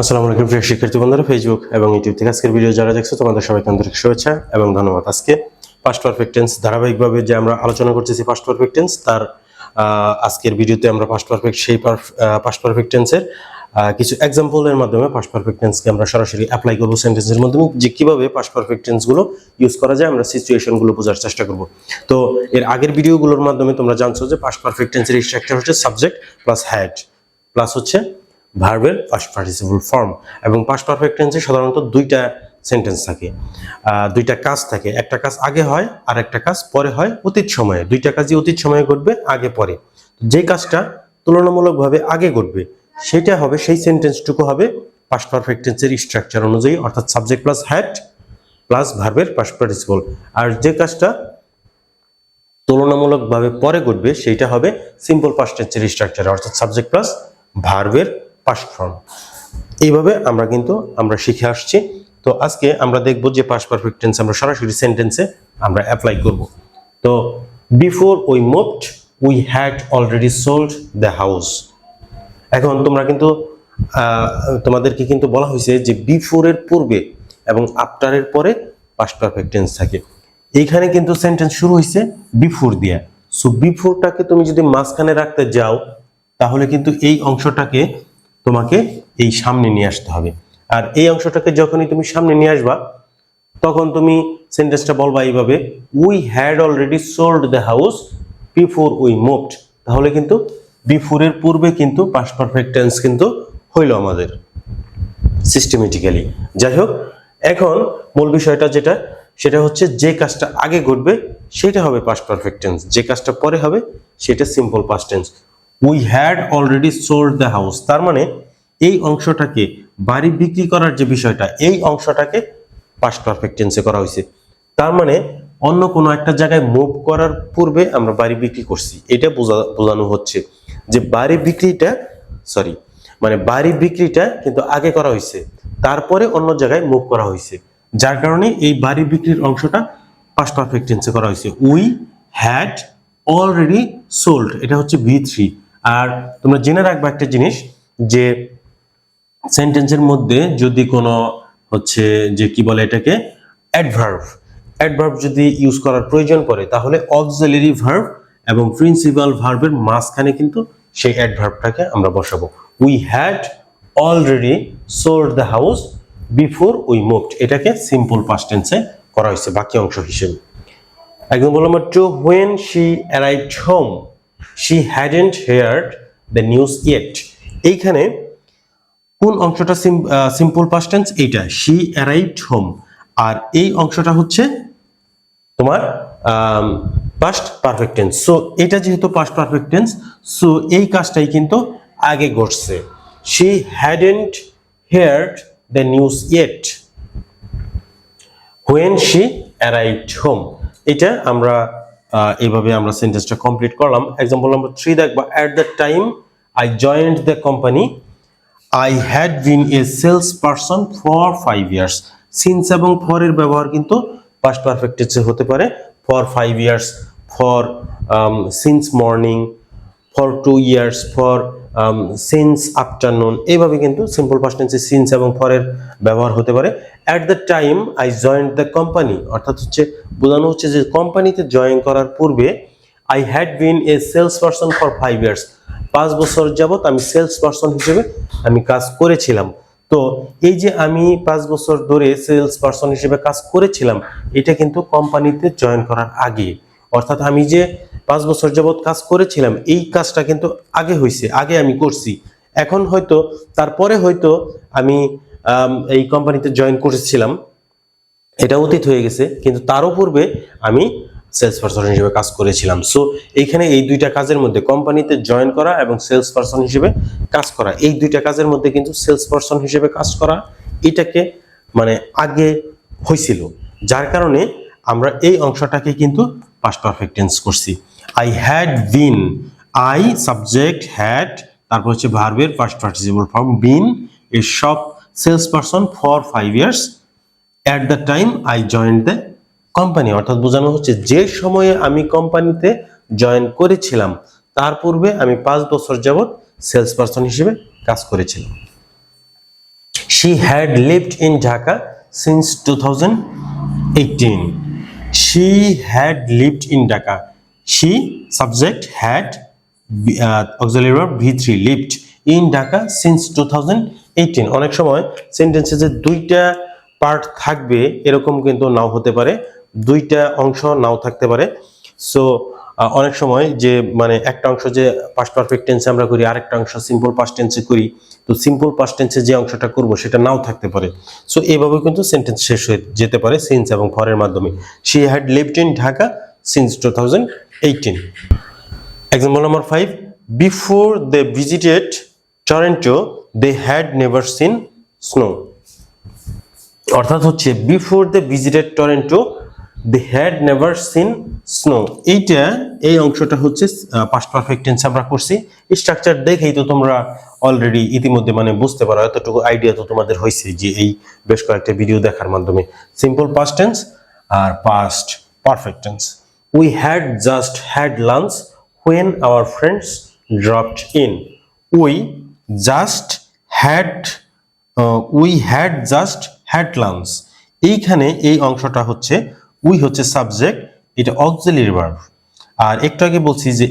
আসসালামু আলাইকুম প্রিয় শিক্ষার্থী বন্ধুরা ফেসবুক এবং ইউটিউব থেকে আজকের ভিডিও যারা দেখছ, তোমাদের সবাইকে আন্তরিক শুভেচ্ছা এবং ধন্যবাদ। আজকে পাস্ট পারফেক্ট টেন্স ধারাবাহিকভাবে যে আমরা আলোচনা করতেছি পাস্ট পারফেক্ট টেন্স তার আজকের ভিডিওতে আমরা পাস্ট পারফেক্ট সেই পাস্ট পারফেক্ট টেন্সের কিছু এক্সাম্পলের মাধ্যমে পাস্ট পারফেক্ট টেন্সকে আমরা সরাসরি অ্যাপ্লাই করব সেন্টেন্সের মাধ্যমে, যে কীভাবে পাস্ট পারফেক্ট টেন্সগুলো ইউজ করা যায়, আমরা সিচুয়েশনগুলো বোঝার চেষ্টা করব। তো এর আগের ভিডিওগুলোর মাধ্যমে তোমরা জানছো যে পাস্ট পারফেক্ট টেন্সের স্ট্রাকচার হচ্ছে সাবজেক্ট প্লাস হ্যাড প্লাস হচ্ছে ভার্বের পাস্ট পার্টিসিপল ফর্ম এবং পাস্ট পারফেক্ট টেন্সে সাধারণত দুইটা সেন্টেন্স থাকে। দুইটা কাজ থাকে। একটা কাজ আগে হয় আর একটা কাজ পরে হয়, অতীত সময়ে। দুইটা কাজই অতীত সময়ে ঘটবে, আগে পরে। যে কাজটা তুলনামূলকভাবে আগে ঘটবে, সেটা হবে, সেই সেন্টেন্সটুকু হবে পাস্ট পারফেক্ট টেন্সের স্ট্রাকচার অনুযায়ী, অর্থাৎ সাবজেক্ট প্লাস হ্যাট প্লাস ভার্বের পাস্ট পার্টিসিপল আর যে কাজটা তুলনামূলকভাবে পরে ঘটবে, সেইটা হবে সিম্পল পাস্ট টেন্সের স্ট্রাকচার অর্থাৎ সাবজেক্ট প্লাস ভার্বের পাস্ট ফর্ম এইভাবে আমরা কিন্তু, আমরা শিখে আসছি। তো আজকে আমরা দেখব যে পাস্ট পারফেক্ট টেন্স আমরা সরাসরি সেন্টেন্সে আমরা অ্যাপ্লাই করব। তো before we moved we had already sold the house এখন তোমরা কিন্তু তোমাদেরকে কিন্তু বলা হয়েছে যে বিফোরের পূর্বে এবং আফটারের পরে পাস্ট পারফেক্ট টেন্স থাকে। এইখানে কিন্তু সেন্টেন্স শুরু হয়েছে বিফোর দিয়া। সো বিফোরটাকে তুমি যদি মাঝখানে রাখতে যাও, তাহলে কিন্তু এই অংশটাকে তোমাকে এই সামনে নিয়ে আসতে হবে। আর এই অংশটাকে যখনই তুমি সামনে নিয়ে আসবা, তখন তুমি সেন্টেন্সটা বলবা এইভাবে we had already sold the house before we moved তাহলে কিন্তু বিফোরের পূর্বে কিন্তু পাস্ট পারফেক্ট টেন্স কিন্তু হইল আমাদের সিস্টেমেটিক্যালি যাই হোক, এখন মূল বিষয়টা যেটা, সেটা হচ্ছে যে কাজটা আগে ঘটবে, সেটা হবে পাস্ট পারফেক্ট টেন্স যে কাজটা পরে হবে, সেটা simple past tense we had already sold the house তার মানে এই অংশটাকে বাড়ি বিক্রি করার যে বিষয়টা, এই অংশটাকে পাস্ট পারফেক্ট টেন্সে করা হয়েছে। তার মানে অন্য কোনো একটা জায়গায় মুভ করার পূর্বে আমরা বাড়ি বিক্রি করছি। এটা বোঝা, বোঝানো হচ্ছে যে বাড়ি বিক্রিটা সরি মানে বাড়ি বিক্রিটা কিন্তু আগে করা হয়েছে, তারপরে অন্য জায়গায় মুভ করা হয়েছে। যার কারণে এই বাড়ি বিক্রির অংশটা পাস্ট পারফেক্ট টেন্সে করা হয়েছে। উই হ্যাড অলরেডি সোল্ড এটা হচ্ছে ভি থ্রি আর তোমরা জেনে রাখবে একটা জিনিস, যে সেন্টেন্সের মধ্যে যদি কোনো হচ্ছে যে কি বলে এটাকে অ্যাডভার্ব অ্যাডভার্ব যদি ইউজ করার প্রয়োজন পড়ে, তাহলে অক্সিলারি ভার্ব এবং প্রিন্সিপাল ভার্বের মাঝখানে কিন্তু সেই অ্যাডভার্বটাকে আমরা বসাবো। We had already sold the house before we moved এটাকে সিম্পল পাস্ট টেন্সে করা হয়েছে বাকি অংশ হিসেবে একদম বললাম two when she arrived home she hadn't heard the news yet এইখানে কোন অংশটা সিম্পল পাস্ট টেন্স এইটা। শি অ্যারাইভড হোম আর এই অংশটা হচ্ছে তোমার পাস্ট পারফেক্ট টেন্স সো এটা যেহেতু পাস্ট পারফেক্ট টেন্স সো এই কাজটাই কিন্তু আগে ঘটছে। She hadn't heard the news yet when she arrived home এটা আমরা এইভাবে আমরা সেন্টেন্সটা কমপ্লিট করলাম। এক্সাম্পল নাম্বার থ্রি দেখবা at the time I joined the company I had been a salesperson for five years since এবং ফর এর ব্যবহার কিন্তু পাস্ট পারফেক্ট টেন্সে হতে পারে। For five years for since morning for two years for since afternoon এইভাবে কিন্তু simple past টেন্সে সিন্স এবং ফরের ব্যবহার হতে পারে। At the time I joined the company অর্থাৎ হচ্ছে বোঝানো হচ্ছে যে কোম্পানিতে জয়েন করার পূর্বে I had been a salesperson for five years পাঁচ বছর যাবত আমি সেলস পার্সন হিসেবে আমি কাজ করেছিলাম। তো এই যে আমি পাঁচ বছর ধরে সেলস পার্সন হিসেবে কাজ করেছিলাম, এটা কিন্তু কোম্পানিতে জয়েন করার আগে। অর্থাৎ আমি যে পাঁচ বছর যাবত কাজ করেছিলাম, এই কাজটা কিন্তু আগে হয়েছে আগে আমি করছি। এখন হয়তো, তারপরে হয়তো আমি এই কোম্পানিতে জয়েন করেছিলাম। এটা অতীত হয়ে গেছে, কিন্তু তারও পূর্বে আমি সেলস পারসন হিসেবে কাজ করেছিলাম। সো এইখানে এই দুইটা কাজের মধ্যে কোম্পানিতে জয়েন করা এবং সেলস পার্সন হিসেবে কাজ করা, এই দুইটা কাজের মধ্যে কিন্তু সেলস পার্সন হিসেবে কাজ করা, এটাকে মানে আগে হয়েছিল যার কারণে আমরা এই অংশটাকে কিন্তু পাস্ট পারফেক্ট টেন্স করছি। I had been I subject had তারপর হচ্ছে ভার্বের past participle form been a shop salesperson for five years at the time I join the company অর্থাৎ বোঝানো হচ্ছে যে সময়ে আমি কোম্পানিতে জয়েন করেছিলাম, তার পূর্বে আমি পাঁচ বছর যাবত সেলস পারসন হিসেবে কাজ করেছিলাম। She had lived in Dhaka since 2018 she had lived in Dhaka she subject had uh, auxiliary verb v3 lived in Dhaka since 2018 অনেক সময় সেন্টেন্সে যে দুইটা পার্ট থাকবে এরকম কিন্তু নাও হতে পারে দুইটা অংশ নাও থাকতে পারে। সো অনেক সময় যে মানে একটা অংশ যে পাস্ট পারফেক্ট টেন্সে আমরা করি আরেকটা অংশ সিম্পল পাস্ট টেন্সে করি তো সিম্পল পাস্ট টেন্সে যে অংশটা করব সেটা নাও থাকতে পারে। সো এইভাবে কিন্তু সেন্টেন্স শেষ হয়ে যেতে পারে সিন্স এবং ফরের মাধ্যমে। She had lived in Dhaka thousand eighteen Example number five. Before they visited Toronto, they had never seen snow. অর্থাৎ হচ্ছে before the visited Toronto they had never seen snow এইটা এই অংশটা হচ্ছে পাস্ট পারফেক্ট টেন্স আমরা করছি। Structure দেখেই তো তোমরা অলরেডি ইতিমধ্যে মানে বুঝতে পারো এতটুকু আইডিয়া তো তোমাদের হয়েছে যে এই বেশ কয়েকটা ভিডিও দেখার মাধ্যমে। Simple past tense R past perfect tense we had just had lunch when our friends dropped in we just had we had just had lunch এইখানে এই অংশটা হচ্ছে উই হচ্ছে সাবজেক্ট এটা অক্সিলারি ভার্ব আর একটু আগে বলছি যে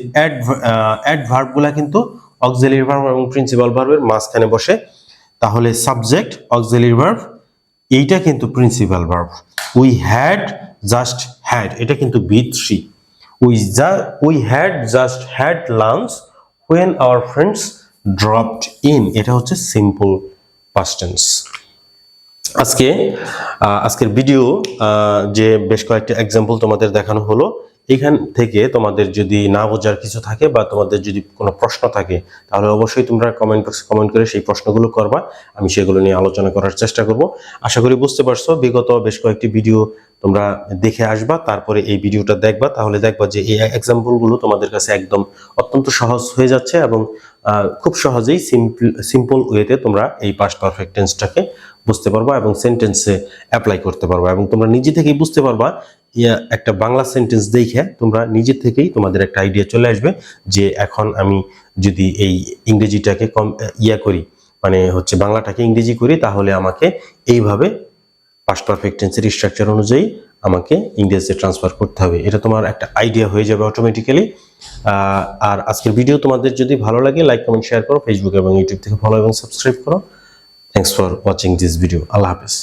অ্যাড ভার্বগুলা কিন্তু অক্সিলারি ভার্ব এবং প্রিন্সিপাল ভার্বের মাঝখানে বসে। তাহলে সাবজেক্ট অক্সিলারি ভার্ব এইটা কিন্তু principal verb we had just had এটা কিন্তু বি থ্রি উই যা we had just had lunch when our friends dropped in এটা হচ্ছে সিম্পল পাস্টেন্স আজকে আজকের ভিডিও যে বেশ কয়েকটা এক্সাম্পল তোমাদের দেখানো হলো, এখান থেকে তোমাদের যদি না বোঝার কিছু থাকে বা তোমাদের যদি কোনো প্রশ্ন থাকে, তাহলে অবশ্যই তোমরা কমেন্ট বক্সে কমেন্ট করে সেই প্রশ্নগুলো করবা। আমি সেগুলো নিয়ে আলোচনা করার চেষ্টা করব। আশা করি বুঝতে পারছ, বিগত বেশ কয়েকটি ভিডিও তোমরা দেখে আসবা, তারপরে এই ভিডিওটা দেখবা, তাহলে দেখবা যে এই এক্সাম্পলগুলো তোমাদের কাছে একদম অত্যন্ত সহজ হয়ে যাচ্ছে এবং খুব সহজেই সিম্পল সিম্পল ওয়েতে তোমরা এই পাস্ট পারফেক্ট টেন্সটাকে বুঝতে পারবা এবং সেন্টেন্সে অ্যাপ্লাই করতে পারবা এবং তোমরা নিজে থেকেই বুঝতে পারবা একটা বাংলা সেন্টেন্স দেখে তোমরা নিজে থেকেই তোমাদের একটা আইডিয়া চলে আসবে যে এখন আমি যদি এই ইংরেজিটাকে কম, ইয়া করি মানে হচ্ছে বাংলাটাকে ইংরেজি করি, তাহলে আমাকে এইভাবে পাস্ট পারফেক্ট টেন্সের স্ট্রাকচার অনুযায়ী আমাকে ইংরেজিতে ট্রান্সফার করতে হবে। এটা তোমার একটা আইডিয়া হয়ে যাবে অটোমেটিক্যালি আর আজকের ভিডিও তোমাদের যদি ভালো লাগে লাইক কমেন্ট শেয়ার করো ফেসবুক এবং ইউটিউব থেকে ফলো এবং সাবস্ক্রাইব করো। Thanks for watching this video আল্লাহ হাফেজ।